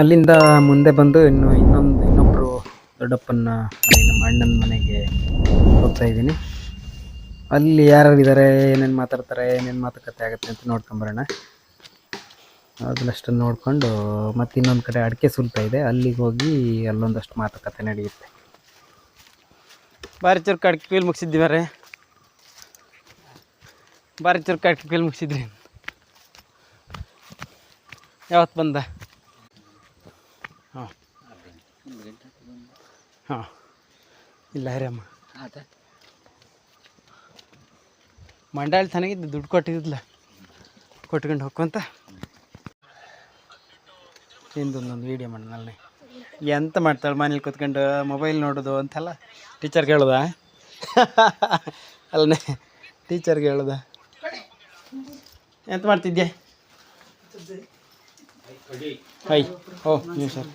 ಅಲ್ಲಿಂದ ಮುಂದೆ ಬಂದು ಇನ್ನು ಇನ್ನೊಂದು ಇನ್ನೊಬ್ಬರು ದೊಡ್ಡಪ್ಪನ ಮನೆ ನಮ್ಮ ಅಣ್ಣನ ಮನೆಗೆ ಹೋಗ್ತಾ ಇದ್ದೀನಿ. ಅಲ್ಲಿ ಯಾರ್ಯಾರು ಇದ್ದಾರೆ ಏನೇನು ಮಾತಾಡ್ತಾರೆ, ಏನೇನು ಮಾತುಕತೆ ಆಗುತ್ತೆ ಅಂತ ನೋಡ್ಕೊಂಬರೋಣ ಅದನ್ನಷ್ಟು ನೋಡಿಕೊಂಡು ಮತ್ತೆ ಇನ್ನೊಂದು ಕಡೆ ಅಡಿಕೆ ಸುಲ್ತಾ ಇದೆ. ಅಲ್ಲಿಗೆ ಹೋಗಿ ಅಲ್ಲೊಂದಷ್ಟು ಮಾತುಕತೆ ನಡೆಯುತ್ತೆ. ಬಾರಿ ಚುರುಕು ಅಡಿಕೆ ಕೀಲ್ ಮುಗಿಸಿದ್ವಿ ಬೇರೆ ಬಾರಿ ಚುರುಕು ಅಡಿಕೆ ಕೀಲ್ ಮುಗಿಸಿದ್ರಿ. ಯಾವತ್ತು ಬಂದ? ಹಾಂ. ಹಾಂ. ಇಲ್ಲ ಹರಿಯಮ್ಮ ಮಂಡಾಳ ತನಗಿದ್ದು ದುಡ್ಡು ಕೊಟ್ಟಿದ್ಲ. ಕೊಟ್ಕೊಂಡು ಹೋಗ್ಕೊಂತ ಹಿಂದೊಂದೊಂದು ವೀಡಿಯೋ ಮಾಡೋಣ ಎಂತ ಮಾಡ್ತಾಳೆ ಮನೇಲಿ ಕೂತ್ಕೊಂಡು ಮೊಬೈಲ್ ನೋಡೋದು ಅಂತೆಲ್ಲ? ಟೀಚರ್ಗೆ ಕೇಳ್ದ ಅಲ್ಲನೇ ಟೀಚರ್ಗೆ ಹೇಳ್ದ? ಎಂತ ಮಾಡ್ತಿದ್ಯೆ? ಹೈ ಓ ನೀವು ಸರ್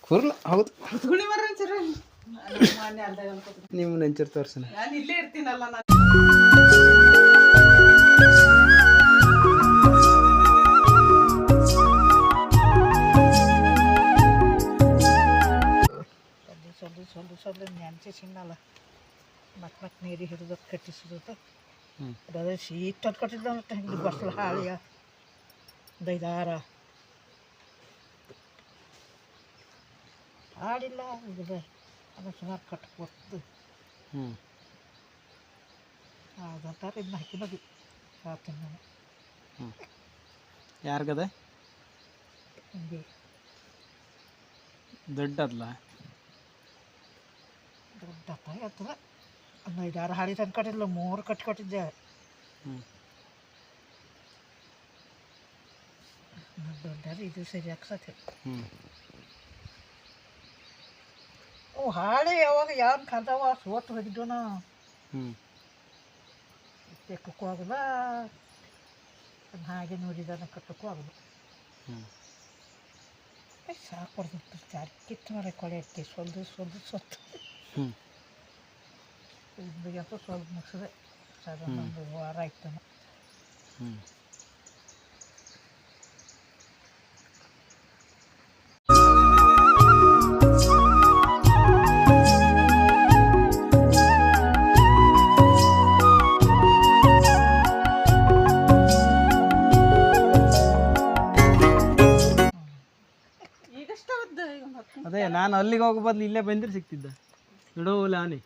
ಕೂರ್ಲ ಹೌದು. ನಿಮ್ಮ ನೆಂಚೂರು ತೋರ್ಸಣ. ಸೊಲ್ಲು ಸೊಲ್ಲು ಸೊಲ್ಲು ನೆನ್ಸಿ ಸಿನ್ನಲ್ಲ ಮತ್ತೆ ಮತ್ತೆ ನೀರು ಹಿಡಿದು ಕಟ್ಟಿಸಿದ. ಅದ ಶೀಟ್ ಅಂತ ಕಟ್ಟಿದ್ದ ಹಿಂಗೆ ಬಸ್ಲು ಹಾಳಿಯ. ದೈದಾರ. ಹಾಡಿಲ್ಲ ಇದು ಅದು ಸುಮಾರು ಕಟ್ಕೊಟ್ಟು ಹ್ಞೂ ಅದಂತಾರೆ ಇದನ್ನ ಹಾಕಿನದು ಹ್ಞೂ ನಾನು ಯಾರಿಗದ ಹಿಂಗೆ ದೊಡ್ಡದಲ್ಲ ದೊಡ್ಡ ಆಯ್ತದ ಒಂದು ಐದಾರು ಹಾಡಿ ತಂದು ಕಟ್ಟಿಲ್ಲ ಮೂರು ಕಟ್ಟಿ ಕೊಟ್ಟಿದ್ದೆ. ಹ್ಞೂ ದೊಡ್ಡ ಇದು ಸರಿ ಹಾಕ್ಸತ್ತೆ ಹ್ಞೂ ಓ ಹಾಳೆ ಯಾವಾಗ ಯಾರು ಕಲ್ದವ ಸೋತು ಹೋಗಿದ್ದು ನಾ ಹ್ಞೂ ತೆಕ್ಕಕ್ಕೂ ಆಗಲ್ಲ ಹಾಗೆ ನೋಡಿದಾನ ಕಟ್ಟಕ್ಕೂ ಆಗಲ್ಲ ಹ್ಞೂ ಸಾಕೊಡ್ದು ಚಾರ್ ಕಿತ್ತು ಮರ ಕೊಳೆ ಇರ್ತಿ ಸೊಲ್ದು ಸೊಲ್ದು ಸೊತ್ತು. ಹ್ಞೂ ಇಂದಿಗಂತೂ ಸ್ವಲ್ಪ ಮುಗಿಸಿದೆ. ಸಾಧಾರಣ ಒಂದು ವಾರ ಆಯ್ತು ಹ್ಞೂ ಅದೇ ನಾನು ಅಲ್ಲಿಗೆ ಹೋಗೋ ಬದಲು ಇಲ್ಲೇ ಬಂದ್ರೆ ಸಿಕ್ತಿದ್ದ. ನೋಡೋ ಆನೆ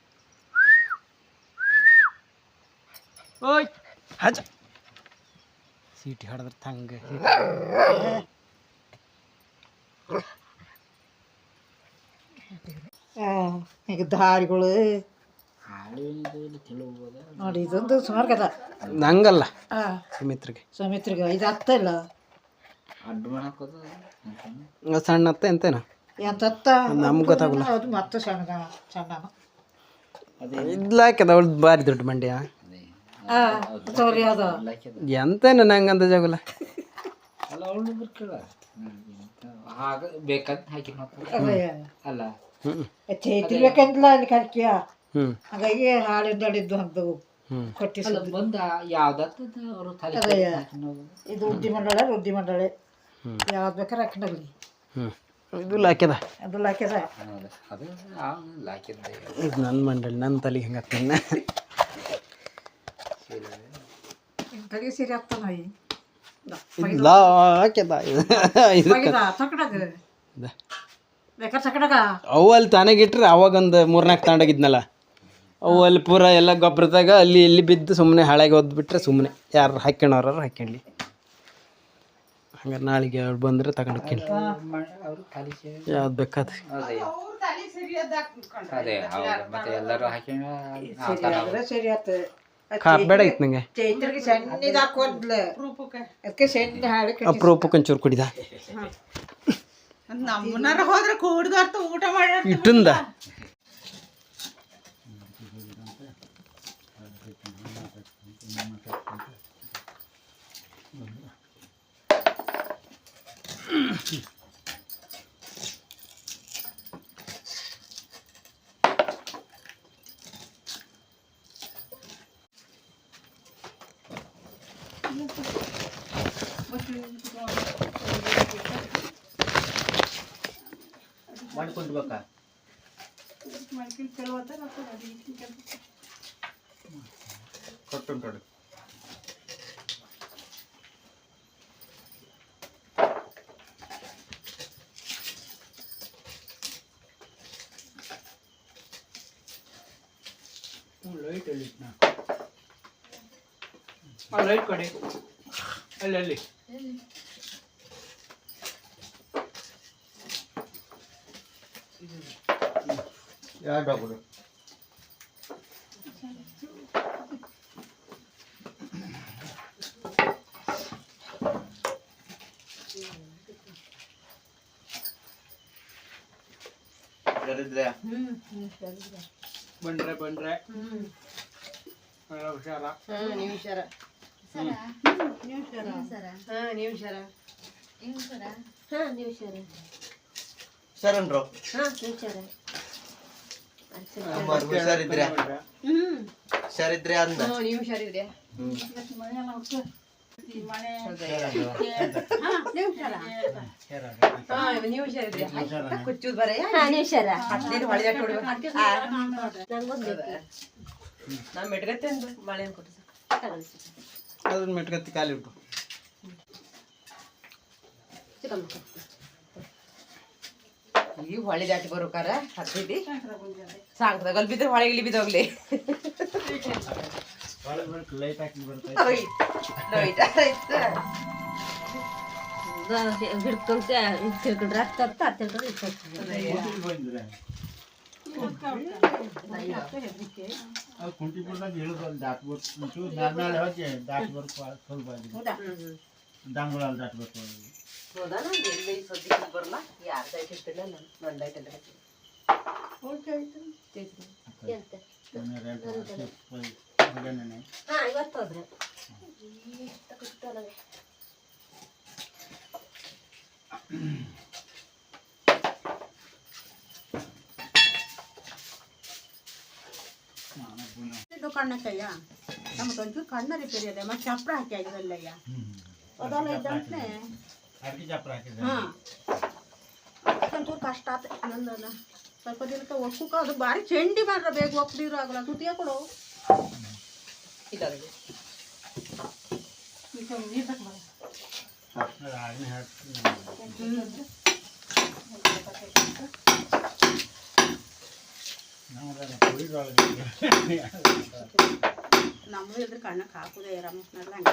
ಓಯ್! ಹಜ ಸೀಟಿ ಹಾಡಿದ್ರೆ ತಂಗ. ಈಗ ದಾರಿಗಳು. ನೋಡಿ ಇದೊಂದು ಸುಮಾರು ಕದ ನಂಗಲ್ಲ. ಸುಮಿತ್ರಿಗೆ ಸುಮಿತ್ರಿಗೆ. ಸಮಿತ್ರಿಗೆ. ಇದು ಅತ್ತ ಇಲ್ಲ. ಸಣ್ಣ ಅತ್ತ ಎಂತೇನ? ನಮ್ಗೆ ಗೊತ್ತಾಗಲ್ಲ ಅದು ಮತ್ತೆ ಅವಳು ಭಾರಿ ದೊಡ್ಡ ಮಂಡ್ಯ. ಎಂತೇನ ನಂಗೆ ಅಂತ ಜಾಗಲ್ಲ ಅಲ್ಲ ಅಲ್ಲಿ. ಹ್ಞೂ ಹಾಗಾಗಿ ಹಾಳಿದ್ದು ಅಡಿದ್ದು ಕೊಟ್ಟಿಸೋದು. ಬಂದ ಯಾವ್ದು ಇದು ಉದ್ದಿ ಮಂಡಳ ಉದ್ದಿ ಮಂಡಳೆ. ಯಾವ್ದು ಬೇಕಾದ್ರೆ ಹಾಕೊಂಡಲ್ಲಿ ಹ್ಞೂ ಇದು ಲಾಕ್ಯದ? ಅದು ಲಾಕ್ಯದ. ಅದು ಹಾಕಿದ್ದೆ ಇದು ನನ್ನ ಮಂಡಳಿ ನನ್ನ ತಲೆಗೆ ಹಿಂಗೆ ಹಾಕ್ತೀನಿ ತಲೆ ಸೀರೆ ಹಾಕ್ತಾನ ಲಾಕ್ಯದ ಅವು ಅಲ್ಲಿ ತಾನಾಗಿಟ್ರೆ ಅವಾಗೊಂದು ಮೂರ್ನಾಲ್ಕು ತಗೊಂಡೋಗಿದ್ನಲ್ಲ ಅವು ಅಲ್ಲಿ ಪೂರ ಎಲ್ಲ ಗೊಬ್ಬರದಾಗ ಅಲ್ಲಿ ಇಲ್ಲಿ ಬಿದ್ದು ಸುಮ್ಮನೆ ಹಾಳಾಗಿ ಓದ್ಬಿಟ್ರೆ ಸುಮ್ಮನೆ ಯಾರು ಹಾಕ್ಯಣವ್ರು ಹಾಕ್ಯಣ್ಲಿ ಹಂಗಾರೆ ನಾಳೆಗೆ ಅವ್ರು ಬಂದರೆ ತಗೊಂಡು ಹೋಗ್ತೀನಿ ಅವರು ತಲೆ ಸೇರಿ ಯಾವ್ದು ಬೇಕಾದ ಕಾಪ್ ಬೇಡ ಇತ್ತು ನಂಗೆ. ಅಪ್ರೂಪಕ್ಕೆ. ಒಂಚೂರು ಕುಡಿದ. ನಮ್ಮನಾರ ಹೋದ್ರೆ ಕೂಡ ಊಟ ಮಾಡಿ ಇಟ್ಟಂದ. ಮಾಡ್ಕೊಂಡು ಬೇಕಾ ಕೊಟ್ಟುಂಟು ಲೈಟ್ ಅಲ್ಲಿ ಆ ಲೈಟ್ ಕೊಡಿ ಅಲ್ಲಿ ಅಲ್ಲಿ ಎರಡು ಹಾಕೋದು ಯಾರಿದ್ರೆ ಬಂದ್ರೆ ಬಂದ್ರೆ. ಒಳ್ಳೆ ಹುಷಾರ. ನೀವು ಹುಷಾರ. ಶರಣ್ರು. ಅಮ್ಮವ್ರು ಹುಷಾರಿದ್ರೆ. ಹುಷಾರಿದ್ರೆ ಅಂದ. ನೀವು ಹುಷಾರಿದ್ರೆ. ಹ್ಮ್. ನೀವು ಹುಷಾರಿದ್ರಿ. ಕುಚ್ಚುದ್ ಬರ ಹತ್ತಿರ ಹೊಳೆ ನಾ ಮೆಟ್ಗತ್ತೆ ಅಂದು ಮಳೆ ಕೊಟ್ಟು ಅದನ್ನ ಮೆಟ್ಗತ್ತಿ ಕಾಲಿಟ್ಟು ಉಂಟು ಈ ಹೊಳೆ ದಾಟಿ ಬರೋಕಾರ ಹತ್ತಿದ್ದಿ ಸಾಂಗ್ದಾಗ ಅಲ್ಲಿ ಬಿದ್ರೆ ಹೊಳೆ ಇಲ್ಲಿ ಬಿದ್ದೋಗ್ಲಿ ಬಿಡ್ದಾಗ ಇಳಿದು ಅಲ್ಲಿ ದಾಟ್ಬೇಕು ಒಂಚೂರು ನಾಳೆ ಹೋಗಿ ದಾಟ್ಬೇಕು ಸ್ವಲ್ಪ ಅಲ್ಲಿ ದಾಟ್ಬೇಕು ಹೌದಾ ಎಲ್ಲಿ ಸದ್ಯ ಬರಲ್ಲ ಯಾರ ಡೈಟ್ ಇರ್ತಿಲ್ಲ ನಾನು ನನ್ನ ಡೈಟ್ ಎಲ್ಲ ಮಗನೇ ಇದು ಕಣ್ಣಕ್ಕಯ್ಯ ನಮ್ಗೆ ಒಂಚೂರು ಕಣ್ಣ ರಿಪೇರಿ ಅದೇ ಮತ್ತೆ ಚಪ್ರ ಹಾಕಿ ಆಗಿದಲ್ಲಯ್ಯ ಅದಲ್ಲ ಇದ್ದಂತೆ. ಅಡಿಕೆ ಚಪ್ರ ಹಾಕಿದ್ರೆ ಹಾಂ ಒಂಚೂರು ಕಷ್ಟ ಆತ ನಂದಲ್ಲ ಸ್ವಲ್ಪ ದಿನಕ್ಕೆ ಒಕ್ಕೂಕ ಅದು ಭಾರಿ ಚೆಂಡಿ ಮಾಡ್ರ ಬೇಗ ಒಪ್ಪದಿರೋ ಆಗಲ್ಲ ತುಟಿಯ ಕೊಡು ಇಲ್ಲ ಅದು ಆಜ್ಞೆ ಹಾಕ್ತೀನಿ ನಮ್ಮದೆಲ್ಲ ಕುಡಿದೊಳಗೆ ನಮ್ಮದು ಇದ್ರೆ ಕಣ್ಣಕ್ಕೆ ಹಾಕುದೇ ರಮೇಶ್ನೆಲ್ಲ ಹಂಗೆ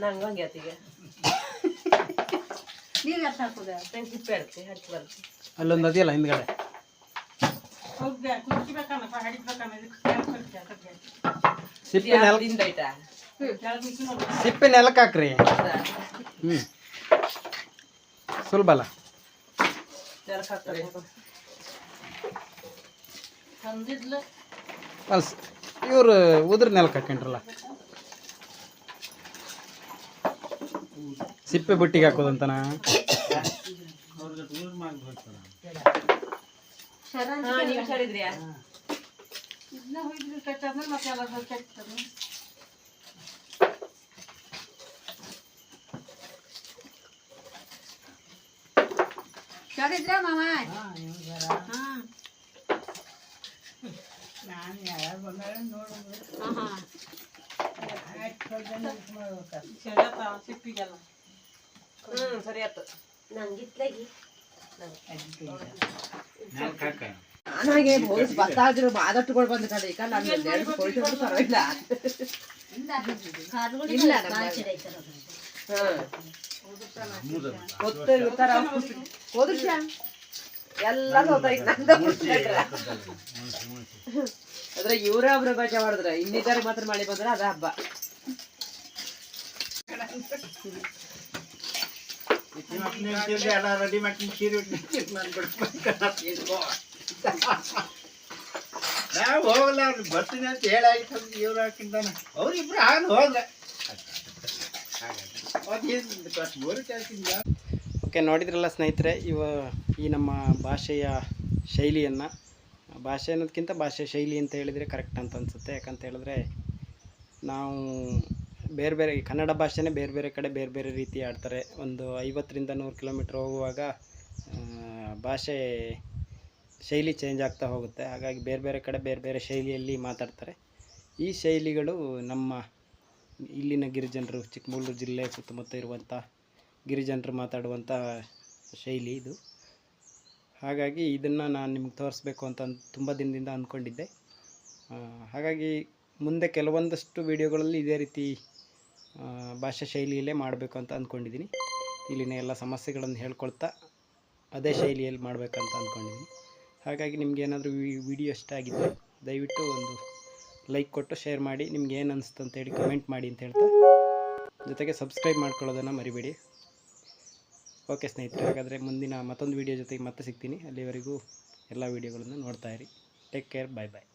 ನಂಗೆ ಹಂಗೆ ಆತಿಗೆ ನೀವು ಎತ್ತ ಹಾಕುದ ನಂಗೆ ಸಿಪ್ಪೆ ಇರುತ್ತೆ ಹಚ್ಚಿ ಬರುತ್ತೆ ಅಲ್ಲೊಂದು ಅದೆಯಲ್ಲ ಹಿಂದ್ಗಡೆ ಕುದಿಬೇಕನ್ನಪ್ಪ ಹಡಿಬೇಕನ್ನ ಸಿಪ್ಪೆ ನೆಲ ದಿಂದ ಆಯ್ತಾ ಸಿಪ್ಪೆ ನೆಲಕ್ಕೆ ಹಾಕ್ರಿ ಹ್ಞೂ ಸುಲಭ ಅಲ್ಲ ನೆಲಕ್ಕೆ ಹಾಕ್ತಾರೆ ತಂದಿದ್ಲು ಅಲ್ಸ್ ಇವರು ಉದ್ರ ನೆಲಕ್ಕೆ ಹಾಕೊಂಡ್ರಲ್ಲ ಸಿಪ್ಪೆ ಬುಟ್ಟಿಗೆ ಹಾಕೋದಂತನ? ಅವ್ರಿಗೆ ಯೂಸ್ ಮಾಡ್ಬೇಕು ಹಾ ನೀವು ಹುಷಾರಿದ್ರಿಯಾ ಇದನ್ನ ಹೋಗಿದ್ರು ಕಚ್ಚಾದ್ಮೇಲೆ ಮತ್ತೆ ಎಲ್ಲ ಕಚ್ತದೆ ಹುಷಾರಿದ್ರ ಮಾಮ ಹಾಂ ನಾನು ಯಾರು ಬಂದಾಗ ನೋಡಿದ್ರು ಹಾಂ ನನಗೆ ಪೊಲೀಸ್ ಬತ್ತಾದ್ರು ಆದಷ್ಟುಗಳು ಬಂದ ಕಡೆ. ಈಗ ನಾನು ಎರಡು ಪೊಲೀಸ್ ಪರವಾಗಿಲ್ಲ. ಇಲ್ಲ ಗೊತ್ತು ಉತ್ತರ ಹೋದ್ರಶ ಎಲ್ಲ ಹೋಗ್ತಾರೆ ನಂದ ಅದ್ರ ಇವರೇ ಒಬ್ರು ಬಚಾವ್ ಮಾಡಿದ್ರ ಇನ್ನಿದ್ದಾರೆ ಮಾತ್ರ ಮಳೆ ಬಂದ್ರೆ ಅದ ಹಬ್ಬ. ರೆಡಿ ಮಾಡ್ತೀನಿ ಸೀರೆ ನಾವು ಹೋಗಲ್ಲ ಅವ್ರು ಬರ್ತೀನಿ ಅಂತ ಹೇಳಾಯ್ತು ಇವ್ರು ಹಾಕಿಂದಾನ ಅವ್ರಿಬ್ರು ಹಾಲು ಅದೇನು ಓಕೆ ನೋಡಿದ್ರಲ್ಲ ಸ್ನೇಹಿತರೆ ಇವ ಈ ನಮ್ಮ ಭಾಷೆಯ ಶೈಲಿಯನ್ನು ಭಾಷೆ ಅನ್ನೋದಕ್ಕಿಂತ ಭಾಷೆ ಶೈಲಿ ಅಂತ ಹೇಳಿದರೆ ಕರೆಕ್ಟ್ ಅಂತ ಅನಿಸುತ್ತೆ. ಯಾಕಂತ ಹೇಳಿದ್ರೆ ನಾವು ಬೇರೆ ಬೇರೆ ಕನ್ನಡ ಭಾಷೆನೇ ಬೇರೆ ಬೇರೆ ಕಡೆ ಬೇರೆ ಬೇರೆ ರೀತಿ ಆಡ್ತಾರೆ. ಒಂದು ಐವತ್ತರಿಂದ ನೂರು ಕಿಲೋಮೀಟ್ರ್ ಹೋಗುವಾಗ ಭಾಷೆ ಶೈಲಿ ಚೇಂಜ್ ಆಗ್ತಾ ಹೋಗುತ್ತೆ. ಹಾಗಾಗಿ ಬೇರೆ ಬೇರೆ ಕಡೆ ಬೇರೆ ಬೇರೆ ಶೈಲಿಯಲ್ಲಿ ಮಾತಾಡ್ತಾರೆ. ಈ ಶೈಲಿಗಳು ನಮ್ಮ ಇಲ್ಲಿನ ಗಿರಿಜನರು, ಚಿಕ್ಕಮಗಳೂರು ಜಿಲ್ಲೆ ಸುತ್ತಮುತ್ತ ಇರುವಂಥ ಗಿರಿಜನರು ಮಾತಾಡುವಂಥ ಶೈಲಿ ಇದು. ಹಾಗಾಗಿ ಇದನ್ನು ನಾನು ನಿಮ್ಗೆ ತೋರಿಸ್ಬೇಕು ಅಂತ ತುಂಬ ದಿನದಿಂದ ಅಂದ್ಕೊಂಡಿದ್ದೆ ಹಾಗಾಗಿ ಮುಂದೆ ಕೆಲವೊಂದಷ್ಟು ವಿಡಿಯೋಗಳಲ್ಲಿ ಇದೇ ರೀತಿ ಭಾಷಾ ಶೈಲಿಯಲ್ಲೇ ಮಾಡಬೇಕು ಅಂತ ಅಂದ್ಕೊಂಡಿದ್ದೀನಿ ಇಲ್ಲಿನ ಎಲ್ಲ ಸಮಸ್ಯೆಗಳನ್ನು ಹೇಳ್ಕೊಳ್ತಾ ಅದೇ ಶೈಲಿಯಲ್ಲಿ ಮಾಡಬೇಕಂತ ಅಂದ್ಕೊಂಡಿದ್ದೀನಿ ಹಾಗಾಗಿ ನಿಮ್ಗೆ ಏನಾದರೂ ವಿಡಿಯೋ ಇಷ್ಟ ಆಗಿದ್ದರೆ ದಯವಿಟ್ಟು ಒಂದು ಲೈಕ್ ಕೊಟ್ಟು, ಶೇರ್ ಮಾಡಿ, ನಿಮ್ಗೆ ಏನು ಅನಿಸ್ತು ಅಂತೇಳಿ ಕಮೆಂಟ್ ಮಾಡಿ ಅಂತ ಹೇಳ್ತಾ. ಜೊತೆಗೆ ಸಬ್ಸ್ಕ್ರೈಬ್ ಮಾಡ್ಕೊಳ್ಳೋದನ್ನು ಮರಿಬೇಡಿ. ಓಕೆ ಸ್ನೇಹಿತರೆ, ಹಾಗಾದರೆ ಮುಂದಿನ ಮತ್ತೊಂದು ವೀಡಿಯೋ ಜೊತೆಗೆ ಮತ್ತೆ ಸಿಗ್ತೀನಿ. ಅಲ್ಲಿವರೆಗೂ ಎಲ್ಲ ವೀಡಿಯೋಗಳನ್ನು ನೋಡ್ತಾ ಇರಿ. ಟೇಕ್ ಕೇರ್ ಬಾಯ್ ಬಾಯ್